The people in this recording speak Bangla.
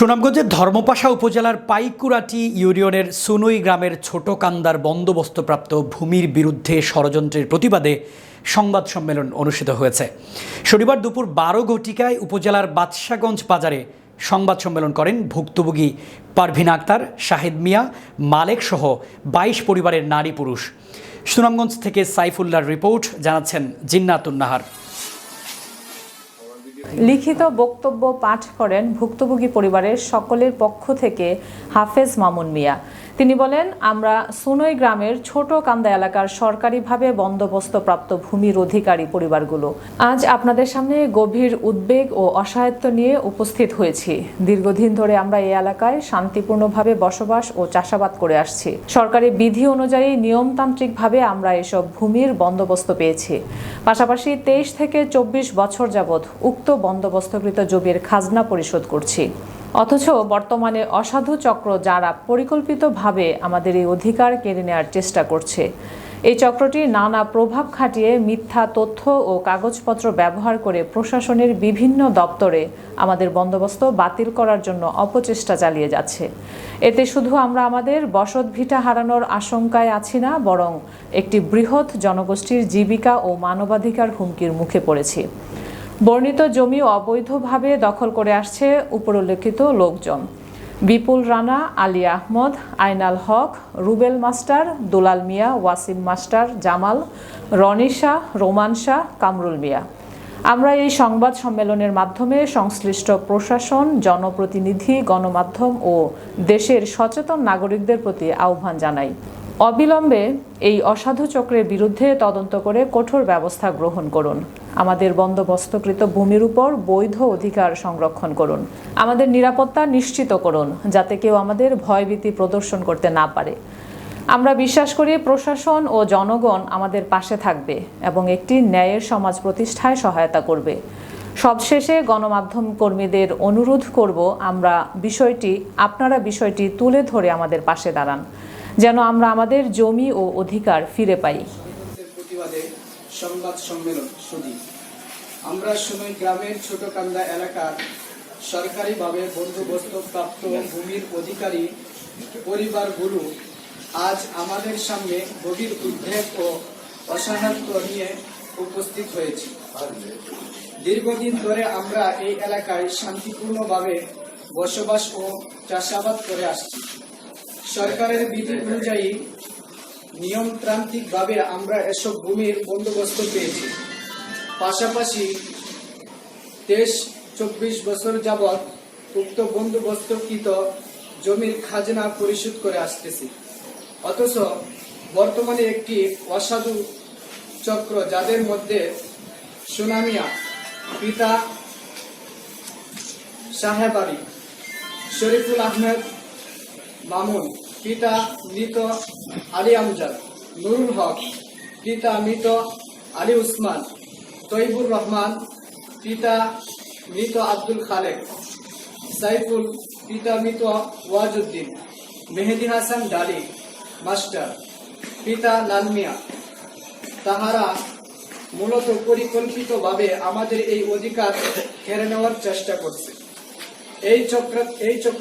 সুনামগঞ্জের ধর্মপাশা উপজেলার পাইকুরাটি ইউনিয়নের সুনুই গ্রামের ছোট কান্দার বন্দোবস্তপ্রাপ্ত ভূমির বিরুদ্ধে ষড়যন্ত্রের প্রতিবাদে সংবাদ সম্মেলন অনুষ্ঠিত হয়েছে। শনিবার দুপুর বারো ঘটিকায় উপজেলার বাদশাগঞ্জ বাজারে সংবাদ সম্মেলন করেন ভুক্তভোগী পারভিন আক্তার, শাহেদ মিয়া, মালেক সহ বাইশ পরিবারের নারী পুরুষ। সুনামগঞ্জ থেকে সাইফুল্লাহর রিপোর্ট, জানাচ্ছেন জিন্নাতুন নাহার লিখিত বক্তব্য পাঠ করেন ভুক্তভোগী পরিবারের সকলের পক্ষ থেকে হাফেজ মামুন মিয়া। তিনি বলেন, আমরা সুনই গ্রামের ছোট কান্দা এলাকার সরকারিভাবে বন্দোবস্তপ্রাপ্ত ভূমির অধিকারী পরিবারগুলো। আজ আপনাদের সামনে গভীর উদ্বেগ ও অসহায়ত্ব নিয়ে উপস্থিত হয়েছি। দীর্ঘদিন ধরে আমরা এই এলাকায় শান্তিপূর্ণভাবে বসবাস ও চাষাবাদ করে আসছি। সরকারি বিধি অনুযায়ী নিয়মতান্ত্রিকভাবে আমরা এসব ভূমির বন্দোবস্ত পেয়েছি। পাশাপাশি তেইশ থেকে চব্বিশ বছর যাবৎ উক্ত বন্দোবস্তকৃত জমির খাজনা পরিশোধ করছি। অথচ বর্তমানে অসাধু চক্র যারা পরিকল্পিতভাবে আমাদের এই অধিকার কেড়ে নেওয়ার চেষ্টা করছে। এই চক্রটি নানা প্রভাব খাটিয়ে মিথ্যা তথ্য ও কাগজপত্র ব্যবহার করে প্রশাসনের বিভিন্ন দপ্তরে আমাদের বন্দোবস্ত বাতিল করার জন্য অপচেষ্টা চালিয়ে যাচ্ছে। এতে শুধু আমরা আমাদের বসত ভিটা হারানোর আশঙ্কায় আছি না, বরং একটি বৃহৎ জনগোষ্ঠীর জীবিকা ও মানবাধিকার হুমকির মুখে পড়েছি। বর্ণিত জমি অবৈধভাবে দখল করে আসছে উপরোল্লেখিত লোকজন। Bipul Rana, Ali Ahmed, Ainal Haque, Rubel master, Dulal Mia, Wasim master, Jamal Ronisha Roman Shah, Kamrul Mia. আমরা এই সংবাদ সম্মেলনের মাধ্যমে সংশ্লিষ্ট প্রশাসন, জনপ্রতিনিধি, গণমাধ্যম ও দেশের সচেতন নাগরিকদের প্রতি আহ্বান জানাই। অবিলম্বে এই অসাধু চক্রের বিরুদ্ধে তদন্ত করে কঠোর ব্যবস্থা গ্রহণ করুন। আমাদের বন্দোবস্তকৃত ভূমির উপর বৈধ অধিকার সংরক্ষণ করুন। আমাদের নিরাপত্তা নিশ্চিত করুন, যাতে কেউ আমাদের ভয়ভীতি প্রদর্শন করতে না পারে। আমরা বিশ্বাস করি প্রশাসন ও জনগণ আমাদের পাশে থাকবে এবং একটি ন্যায়ের সমাজ প্রতিষ্ঠায় সহায়তা করবে। সবশেষে গণমাধ্যম কর্মীদের অনুরোধ করব, আমরা বিষয়টি, আপনারা বিষয়টি তুলে ধরে আমাদের পাশে দাঁড়ান। যেন আমরা আমাদের জমি ও অধিকার ফিরে পাই। প্রতিবাদে সংবাদ সম্মেলন সুদী আমরা সময় গ্রামের ছোট কান্দা এলাকার সরকারিভাবে বন্দোবস্ত প্রাপ্ত ভূমির অধিকারী পরিবারগুলো আজ আমাদের সামনে গভীর উদ্বেগ ও অসহায়ত্ব নিয়ে উপস্থিত হয়েছে। দীর্ঘদিন ধরে আমরা এই এলাকায় শান্তিপূর্ণভাবে বসবাস ও চাষাবাদ করে আসছি। সরকারের বিধি অনুযায়ী নিয়মতান্ত্রিকভাবে আমরা এসব ভূমির বন্দোবস্ত পেয়েছি। পাশাপাশি তেইশ চব্বিশ বছর যাবৎ উক্ত বন্দোবস্তকৃত জমির খাজনা পরিশোধ করে আসতেছি। অথচ বর্তমানে একটি অসাধু চক্র যাদের মধ্যে সুনামিয়া, পিতা সাহেব আলী, শরীফুল আহমেদ মামুন পিতা মৃত আলী আমজাদ, নুরুল হক, পিতা মৃত আলী উসমান, তৈবুর রহমান, পিতা মৃত আব্দুল খালেক, সাইফুল, পিতা মৃত ওয়াজউদ্দিন, মেহেদি হাসান ডালি, মাস্টার, পিতা লালমিয়া তাহারা মূলত পরিকল্পিতভাবে আমাদের এই অধিকার কেড়ে নেওয়ার চেষ্টা করছে। এই চক্র এই চক্র